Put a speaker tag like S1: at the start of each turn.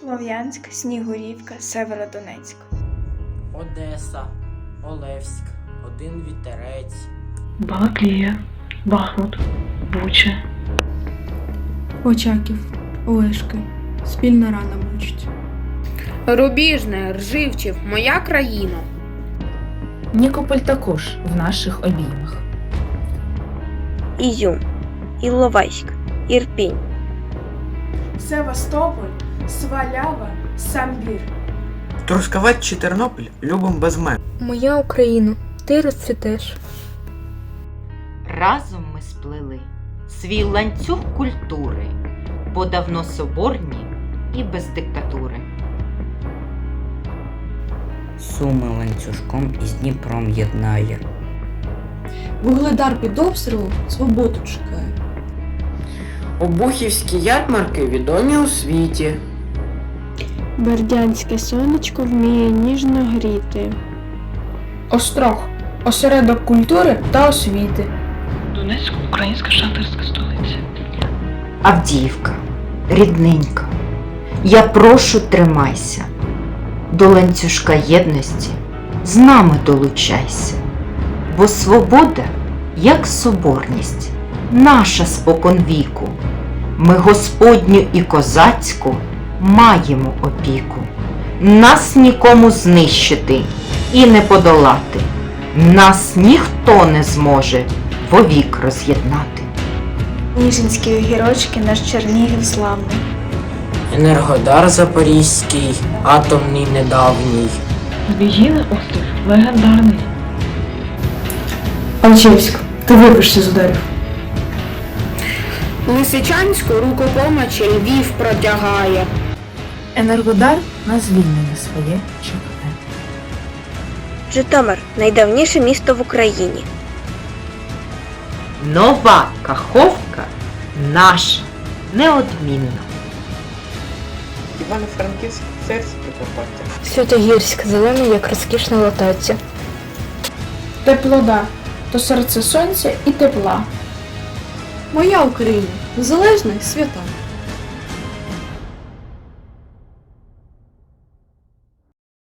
S1: Слов'янськ, Снігурівка, Северодонецьк.
S2: Одеса, Олевськ, один вітерець.
S3: Балаклія, Бахмут, Буча,
S4: Очаків, Олешки, спільна рана мучить.
S5: Рубіжне, Рживчів, моя країна.
S6: Нікополь також в наших обіймах.
S7: Ізюм, Іловайськ, Ірпінь,
S1: Севастополь, Свалява, Самбір.
S8: Трускавець чи Тернопіль любим без мен.
S9: Моя Україна, ти розцвітеш.
S10: Разом ми сплели свій ланцюг культури, бо давно соборні і без диктатури.
S11: Суми ланцюжком із Дніпром єднає.
S4: Вугледар під обстрілом свободу чекає.
S2: Обухівські ярмарки відомі у світі.
S9: Бердянське сонечко вміє ніжно гріти.
S5: Острог, осередок культури та освіти.
S3: Донецьк українська шахтарська столиця.
S10: Авдіївка, рідненька, я прошу тримайся. До ланцюжка єдності з нами долучайся, бо свобода, як соборність, наша споконвіку. Ми Господню і козацьку маємо опіку. Нас нікому знищити і не подолати. Нас ніхто не зможе вовік роз'єднати.
S1: Ніжинські огірочки, наш Чернігів славний.
S2: Енергодар Запорізький, атомний недавній.
S3: Збіжіний острів легендарний.
S4: Алчевськ, ти вибишся з ударів.
S5: Лисичанську рукопомочі Львів протягає.
S6: Енергодар на звільнення своє чекає.
S7: Житомир найдавніше місто в Україні.
S10: Нова Каховка наша неодмінна.
S8: Івано-Франківськ серце Прикарпаття.
S9: Святогірськ, зелений, як розкішна латаця.
S5: Теплодар, то серце сонця і тепла.
S4: Моя Україна, незалежна і свята.